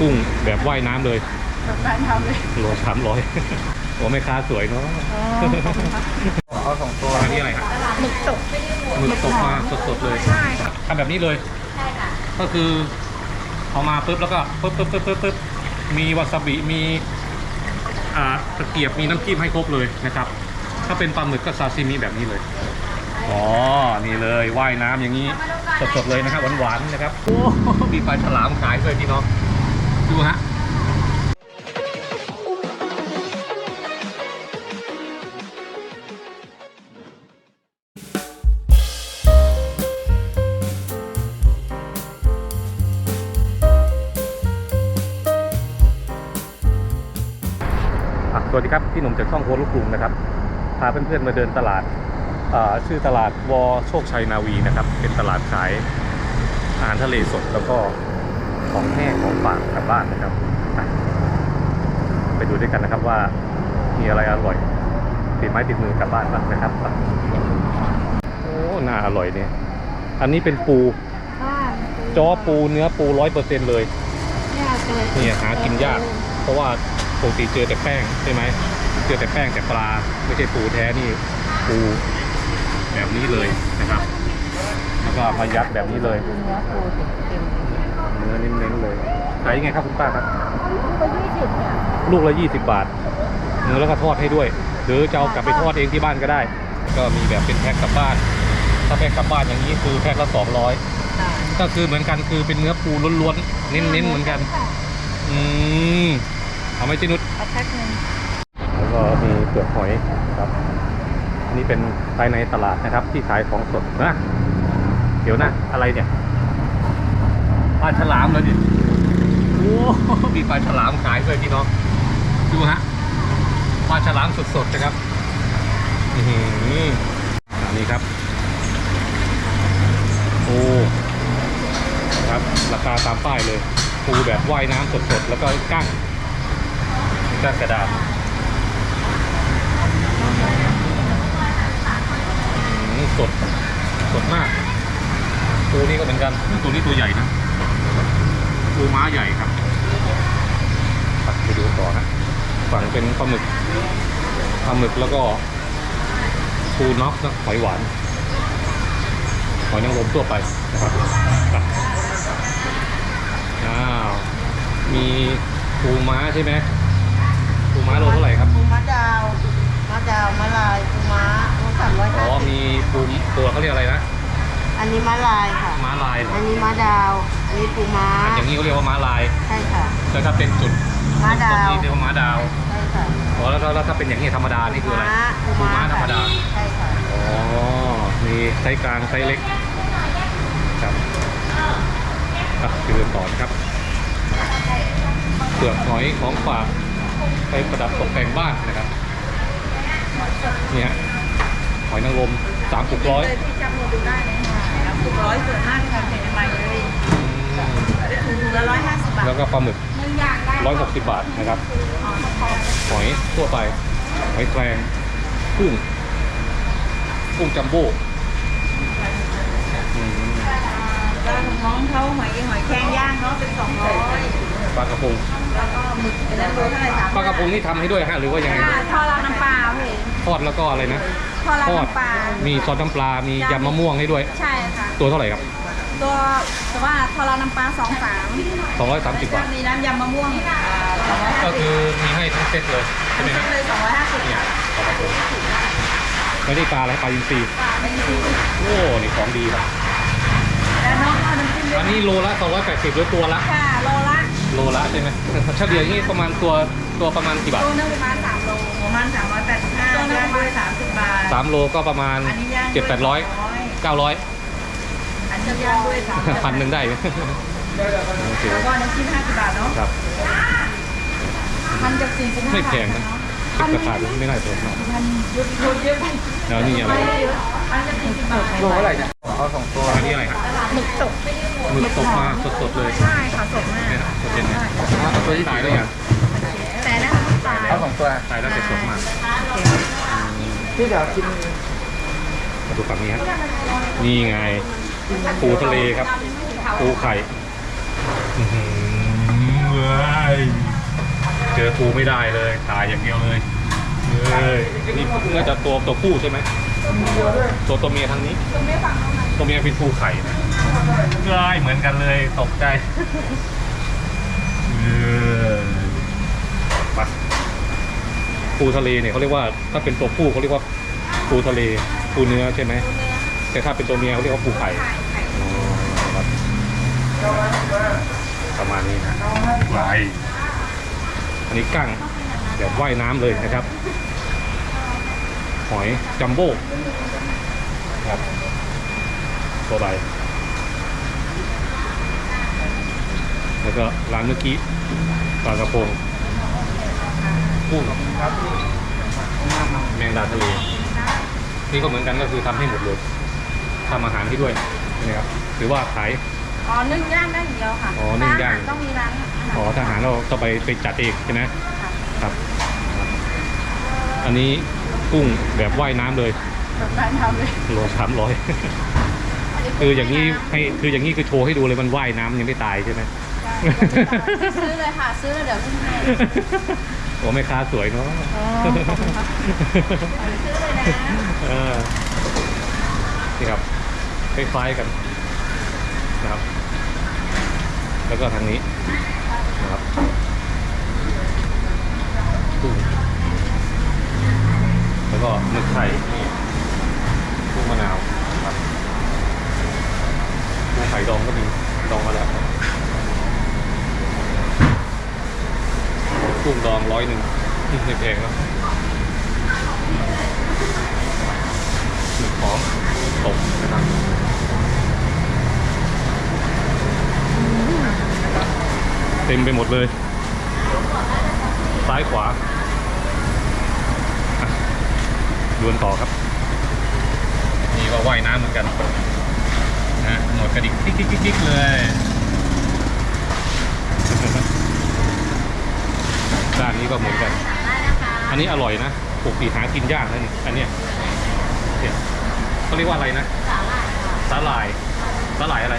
กุ้งแบบว่ายน้ำเลยแบบแฟนทำเลยโลสามร้อยโอ้แม่ค้าสวยเนาะอ๋อขอบคุณค่ะเอาสองตัวอันนี้อะไรครับหมึกตกหมึกตกมาสดๆเลยใช่ค่ะทำแบบนี้เลยก็คือเอามาปุ๊บแล้วก็ปุ๊บปุ๊บปุ๊บปุ๊บปุ๊บมีวาซาบิมีอ่าตะเกียบมีน้ำจิ้มให้ครบเลยนะครับ ถ้าเป็นปลาหมึกก็ซาซิมิแบบนี้เลยอ๋อ นี่เลยว่ายน้ำอย่างนี้สดๆเลยนะครับหวานๆนะครับ โอ้มีปลาฉลามขายด้วยพี่น้อง ดูฮะสวัสดีครับพี่หนุ่มจากช่องโคลูกกรุงนะครับพาเพื่อนๆมาเดินตลาดาชื่อตลาดวอโชคชัยนาวีนะครับ เป็นตลาดขายอาหารทะเลสดแล้วก็ ของแห้งของฝากกลับบ้านนะครับอะไปดูด้วยกันนะครับว่ามีอะไรอร่อยติดไม้ติดมือกลับบ้านบ้างนะครับอะโอ้น่าอร่อยเนี่ย อันนี้เป็นปูค่ะจอปูเนื้อปูร้อยเปอร์เซ็นต์เลยเนี่ยเจอเนี่ยหากินยาก เพราะว่าปกติเจอแต่แป้งใช่ไหมเจอแต่แป้งแต่ปลาไม่ใช่ปูแท้นี่ปูแบบนี้เลยนะครับ แล้วก็มายัดแบบนี้เลย เนื้อปูเต็มเนื้อเน้นๆเลยขายยังไงครับคุณป้าครับๆก็ยี่สิบเนี่ยลูกละ 20 บาทเนื้อแล้วก็ทอดให้ด้วย หรือจะเอากลับไปทอดเองที่บ้านก็ได้ ก็มีแบบเป็นแพ็คกลับบ้าน ถ้าแพ็คกลับบ้านอย่างนี้คือแพ็คละ200ค่ะก็คือเหมือนกันคือเป็นเนื้อปูล้วนๆเน้นๆเหมือนกันอืมเอาไหม่จินุช เอาแพ็คหนึ่งแล้วก็มีเปลือกหอยครับ อันนี้เป็นภายในตลาดนะครับ ที่ขายของสดนะ เดี๋ยวนะ อะไรเนี่ยป ลาฉลามเลยดิโอ้มีปลาฉลามขายด้วยพี่น้องดูฮะปลาฉลามสดๆนะครับอันนี้ครับ โอ้ครับ ราคาตามป้ายเลยปูแบบว่ายน้ำสดๆ แล้วก็กั้งกั้งกระดาษสด สดมาก ตัวนี้ก็เหมือนกัน ตัวนี้ตัวใหญ่นะ ปูม้าใหญ่ครับไปดูต่อนะฝั่งเป็นปลาหมึกปลาหมึกแล้วก็ปูน็อกนะหอยหวานหอยนางรมทั่วไปนะครับอ้าวมีปูม้าใช่ไหมปูม้าโลเท่าไหร่ครับปูมะดาวมะดาวมะลายปูม้าโลสามร้อยห้าอสิบมีปูตัวเขาเรียกอะไรนะอันนี้มะลายค่ะม้าลายเหรออันนี้มะดาว อันนี้ปูม้าอันอย่างนี้เขาเรียกว่าม้าลาย ใช่ค่ะ แล้วถ้าเป็นจุดมะดาวนี่เรียกว่าม้าดาวใช่ค่ะอ๋อแล้วแล้วแล้วถ้าเป็นอย่างนี้ธรรมดา นี่คืออะไรปูปูม้าธรรมดา ใช่ค่ะ อ๋อ มีไซส์กลางไซส์เล็กครับอะไปเดินต่อนะครับเปลือกหอยของฝากไปประดับตกแต่งบ้านนะครับ เนี่ยหอยนางรมสามปุกร้อยเลยที่จำเราดูได้เลยค่ะแล้วถูกร้อยส่วนมากค่ะเป็นใหม่เลยถูก ละร้อยห้าสิบบาทแล้วก็ปลาหมึกหนึ่งอย่างได้ร้อยหกสิบบาทนะครับหอยทั่วไปหอยแครงกุ้งกุ้งจัมโบ้อืมแล้วน้องเขาหอยหอยแครงย่างเนาะเป็นสองร้อยปลากระพงแล้วก็หมึกเป็นโลเท่าไหร่สามปลากระพงนี่ทำให้ด้วยฮะหรือว่ายังไงค่ะทอดราดน้ำปลาพี่ทอดแล้วก็อะไรนะทอดราดทอดน้ำปลามีซอสน้ำปลามียำมะม่วงให้ด้วย ใช่ค่ะตัวเท่าไหร่ครับ ตัวแต่ว่าทอราน้ำปลาสองสามสองร้อยสามสิบบาทมีน้ำยำมะม่วงก็คือมีให้ทั้งเซตเลยใช่ไหมครับเลยสองร้อยห้าสิบเนี่ยขอบคุณแล้ปลาอะไรปลายินทรีปลาเป็นซีโอ้นี่ของดีครับน้องก็น้ำจิ้มเลอันยนี้โลละ280หรือตัวละ ค่ะโลละโลละใช่ไหมเฉลี่ยนี่ประมาณตัวตัวประมาณกี่บาทตัวหนึงประมาณสามโลประมาณสามร้อยแปดสิบห้าย่างด้วยสามสิบบาท สามโลก็ประมาณอันนี้ดร้วย7 800 900 พันหนึ่งได้โอเแล้วก็น้ำจิ้มห้าสิบบาทเนาะครับพันจากสี่สิบห้าไม่แพงนะคันกว่าบาทไม่ได้แพงมากแล้วนี่อะไรพันจาสี่สิบบาทโลเท่าไหร่เนี่เอาสองตัวนี่อะไรครับหมึกตกหมึกตกมาสดๆเลยใช่ค่ะสดมากสดเย็นเลยตัวที่ตายแล้วยังแต่นะคะตายเอาสองตัวตายแล้วแต่สดมากที่เดี๋ยวกินดูฝั่งนี้ครับนี่ไง ปูทะเลครับ ปูไข่อื้อหือว้อปูไม่ได้เลยถ่ายอย่างเดียวเลยเอ้ยนี่น่าจะตัวตัวผู้ใช่ไหมตัวตัวเมียทางนี้ ตัวเมียเป็นปูไข่นะใช่เหมือนกันเลยตกใจเออมาปูทะเลเนี่ยเขาเรียกว่า ถ้าเป็นตัวผู้เขาเรียกว่าปูทะเลปูเนื้อใช่ไหม แต่ถ้าเป็นตัวเมียเขาเรียกว่าปูไข่อ๋อครับประมาณนี้นะลายอันนี้กั้งแบบว่ายน้ำเลยนะครับ หอยจัมโบ้ครับตัวใบแล้วก็ร้านเมื่อกี้ปลากระพงกุ้งครับพี่แมงดาทะเลนี่ก็เหมือนกันก็คือทำให้หมดเลย ทำอาหารที่ด้วยนะครับหรือว่าขาย อ๋อนึ่งย่างได้อย่างเดียวค่ะอ๋อนึ่งย่าง ร้นอหรต้องมีร้านอาหารอ๋อทหารเราต้องไปไปจัดเองใช่ไหมค่ะครับ อันนี้กุ้งแบบว่ายน้ำเลยแบบร้านทำเลยโลสามร้อย คืออย่างนี้ให้คืออย่างนี้คือโชว์ให้ดูเลยมันว่ายน้ำยังไม่ตายใช่ไหมซื้อเลยค่ะ ซื้อเลยเดี๋ยวขึ้นให้โอ้แม่ค้าสวยเนาะ อ๋อขอบคุณค่ะซื้อเลยนะ เออ นี่ครับคล้ายๆกันนะครับ แล้วก็ทางนี้นะครับกุ้งแล้วก็หมึกไข่กุ้งมะนาวครับกุ้งไข่ดองก็มีดองมาแล้วกุ้งดองร้อยหนึ่งไม่แพงแล้วหมึกหอม ตกนะครับเต็มไปหมดเลย ซ้ายขวาดวนต่อครับ นี่ก็ว่ายน้ำเหมือนกันนะหนวดกระดิกกิ๊กกิ๊กกิ๊กกิ๊กเลยด้านนี้ก็เหมือนกัน อันนี้อร่อยนะปกติหากินยากนะนี่อันเนี้ยเนี่ย เขาเรียกว่าอะไรนะสาหร่ายสาหร่ายอะไร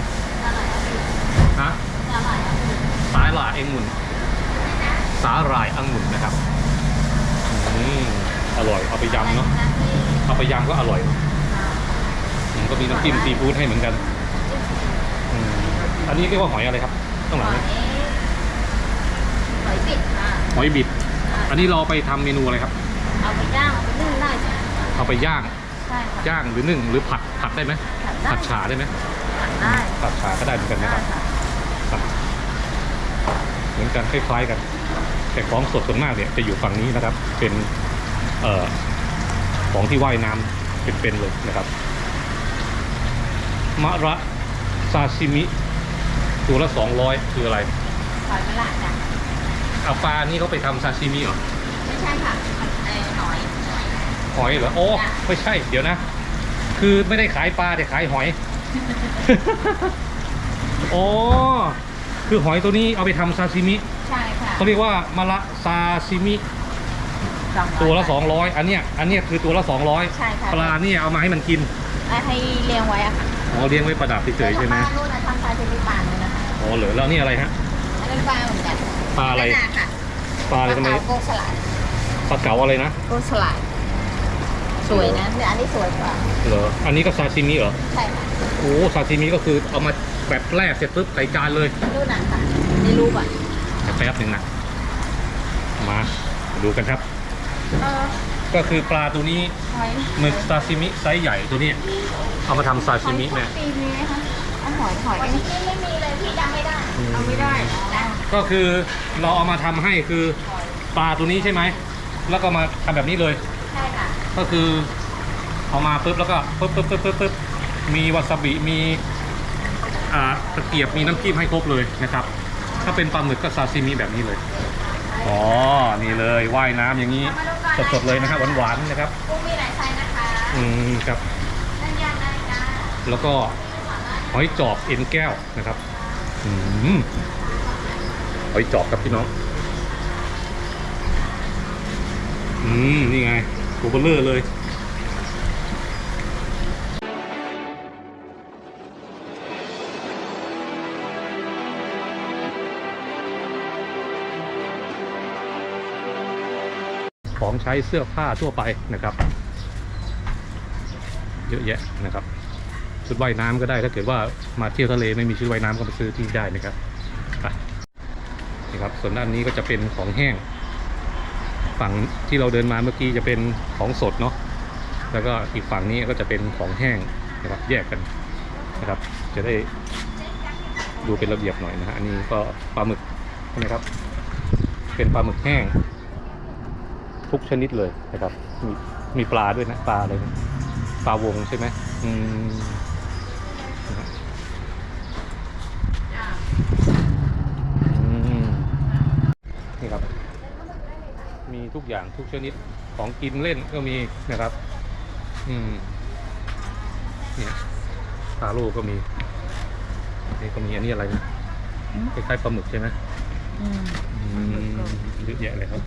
ฮะสาหร่ายองุ่นสาหร่ายองุ่นนะครับอืมอร่อยเอาไปยำเนาะเอาไปยำก็อร่อยอืมก็มีน้ำจิ้มซีฟู้ดให้เหมือนกันอืมอันนี้เรียกว่าหอยอะไรครับข้างหลังเนี่ยหอยปิดค่ะหอยบิด อันนี้เราเอาไปทำเมนูอะไรครับ เอาไปย่างเอาไปนึ่งได้จ้ะเอาไปย่าง ใช่ค่ะ ย่างหรือนึ่งหรือผัดผัดได้ไหมผัดได้ ผัดฉาได้ไหมผัดได้ผัดฉาก็ได้เหมือนกันนะครับได้ค่ะครับเหมือนกันคล้ายๆกัน แต่ของสดส่วนมากเนี่ยจะอยู่ฝั่งนี้นะครับ เป็นเอ่อของที่ว่ายน้ำเป็นๆเลยนะครับมะระซาซิมิตัวละสองร้อยคืออะไรหอยมะละจ้ะเอาปลานี่เขาไปทำซาซิมิเหรอไม่ใช่ค่ะเอ่อหอยหอย หอยเหรอโอ้ไม่ใช่ เดี๋ยวนะ คือไม่ได้ขายปลาแต่ขายหอย โอ้คือหอยตัวนี้เอาไปทำซาซิมิใช่ค่ะเขาเรียกว่ามะระซาซิมิสองร้อยตัวละ 200 อันเนี้ยอันเนี้ยคือตัวละ 200 ใช่ค่ะ ปลาเนี่ยเอามาให้มันกินแล้วให้เลี้ยงไว้อะค่ะอ๋อเลี้ยงไว้ประดับเฉยๆใช่ไหมแล้วก็บ้านนู่นนะทำปลาเชนิดปลาเลยนะคะอ๋อเหรอแล้วนี่อะไรฮะอันนั้นปลาเหมือนกันปลาอะไรนานาค่ะปลาอะไรทำไมเก๋าโกงสลัดปลาเก๋าอะไรนะโกงสลัด สวยนะแต่อันนี้สวยกว่า เหรอ อันนี้ก็ซาซิมิเหรอ ใช่ค่ะโอ้ซาซิมิก็คือเอามาแบบแรกเสร็จปุ๊บใส่จานเลยนู่นน่ะค่ะในรูปอะเดี๋ยวแป๊บหนึ่งนะ มาดูกันครับ เออก็คือปลาตัวนี้หอยหมึกซาซิมิไซส์ใหญ่ตัวนี้ เอามาทำซาหซิอยมิทุเนี่ยกปีมีไหมคะเอาหอยหอยวันนี้ไม่มีเลยพี่จำไม่ได้อืมเอาไม่ได้ได้ก็คือเราเอามาทำให้คือปลาตัวนี้ใช่ไหม แล้วก็มาทำแบบนี้เลยใช่ค่ะ ก็คือเอามาปุ๊บแล้วก็ปุ๊บปุ๊บปุ๊บปุ๊บปุ๊บมีวาซาบิมีอ่าตะเกียบมีน้ำจิ้มให้ครบเลยนะครับ ถ้าเป็นปลาหมึกก็ซาซิมิแบบนี้เลยอ๋อนี่เลยว่ายน้ำอย่างนี้สดๆเลยนะครับหวานๆนะครับกุ้งมีหลายไซส์นะคะอืมครับนั่นย่างได้จ้าแล้วก็หอยจอบเอ็นแก้วนะครับอืมหอยจอบครับพี่น้อง อืม นี่ไง ตัวเบลเลอร์เลยของใช้เสื้อผ้าทั่วไปนะครับ เยอะแยะนะครับ ชุดว่ายน้ำก็ได้ถ้าเกิดว่ามาเที่ยวทะเลไม่มีชุดว่ายน้ำก็ไปซื้อที่ได้นะครับไปนี่ครับส่วนด้านนี้ก็จะเป็นของแห้ง ฝั่งที่เราเดินมาเมื่อกี้จะเป็นของสดเนาะแล้วก็อีกฝั่งนี้ก็จะเป็นของแห้งนะครับแยกกันนะครับ จะได้ดูเป็นระเบียบหน่อยนะฮะอันนี้ก็ปลาหมึกใช่ไหมครับ เป็นปลาหมึกแห้ง ทุกชนิดเลยนะครับ มีมีปลาด้วยนะปลาอะไรนะปลาวงใช่ไหมอืมนะฮะอืมนี่ครับ มีทุ กอย่างทุกชนิดของกินเล่นก็มีนะครับ อืมเนี่ยปลาโลก็มีนี่ก็มีอันนี้อะไรนะคล้ายๆปลาหมึกใช่ไหมอืมอืมเยอะแยะเลยครับ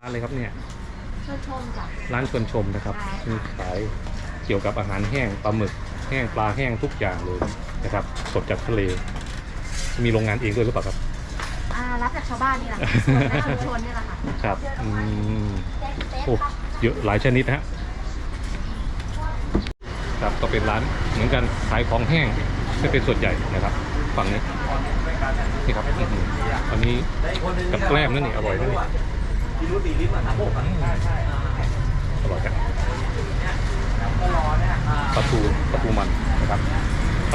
ร้านเลยครับเนี่ยชอบชมจ้ะร้านชวนชมนะครับมีขายเกี่ยวกับอาหารแห้งปลาหมึกแห้งปลาแห้งทุกอย่างเลยนะครับ สดจากทะเล มีโรงงานเองด้วยหรือเปล่าครับอ่า รับจากชาวบ้านนี่แหละค่ะส่วนในชุมชนนี่แหละค่ะครับอืมโอ้เยอะหลายชนิดฮะครับก็เป็นร้านเหมือนกันขายของแห้งจะเป็นส่วนใหญ่นะครับ ฝั่งนี้นี่ครับอื้อหืออันนี้กับแกล้มนั่นนี่อร่อยนั่นนี่อร่อยจังปลาทูปลาทูมันนะครับไป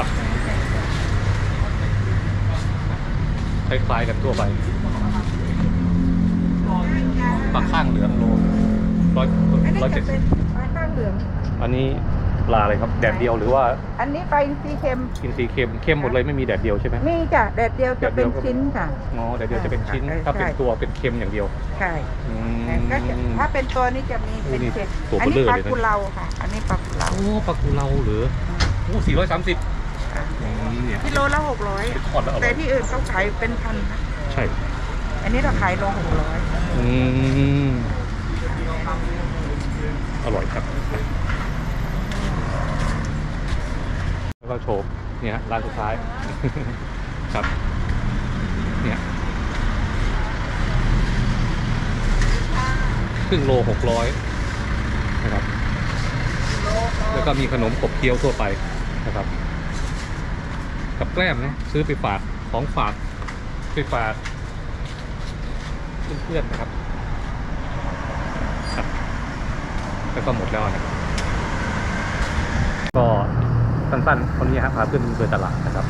คล้ายๆกันทั่วไปปลาข้างเหลืองโลร้อยอันนี้ร้อยจะเจ็ดเป็นปลาข้างเหลือง อันนี้ปลาอะไรครับ แดดเดียวหรือว่า อันนี้ปลาอินทรีเค็มกินสีเค็มเข้มหมดเลยไม่มีแดดเดียวใช่ไหมมีจ้ะแดดเดียวจะเป็นแดดเดียวก็ชิ้นค่ะอ๋อแดดเดียวจะเป็นชิ้นใช่ถ้าเป็นใช่ตัวเป็นเค็มอย่างเดียว ใช่อืมก็จะถ้าเป็นตัวนี้จะมีเป็นโอ้นี่เศษตัวอันเบนี้ลอปลาเลยนะกุเลาค่ะ อันนี้ปลากุเลาโอ้ปลากุเลาเหรือโอ้สี่ร้อยสามสิบ เนี่ย กิโลละหกร้อยทอดแล้วอร่แต่อยที่อื่นเขาขายเป็นพันนะใช่อันนี้เราขายโลหกร้อยอืมอร่อยครับ แล้วก็โชว์เนี่ยฮะร้านสุดท้าย ครับ เนี่ยครึ่งโลหกร้อยนะครับ แล้วก็มีขนมขบเคี้ยวทั่วไปนะครับ กับแกล้มนะซื้อไปฝากของฝากไปฝากเพื่อนๆนะครับครับ แล้วก็หมดแล้วนะครับก็สั้นๆคนนี้ฮะพาเพื่อนเดินตลาดนะครับ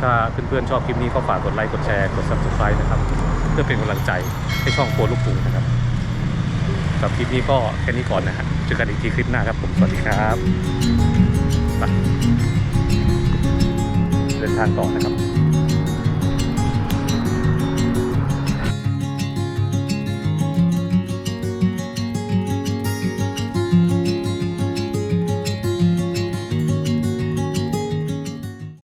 ถ้าเพื่อนๆชอบคลิปนี้ก็ฝากกดไลค์กดแชร์กด subscribe นะครับ เพื่อเป็นกำลังใจให้ช่องโคลูกกรุงนะครับสำหรับคลิปนี้ก็แค่นี้ก่อนนะฮะเจอกันอีกทีคลิปหน้าครับผมสวัสดีครับไป เดินทางต่อนะครับ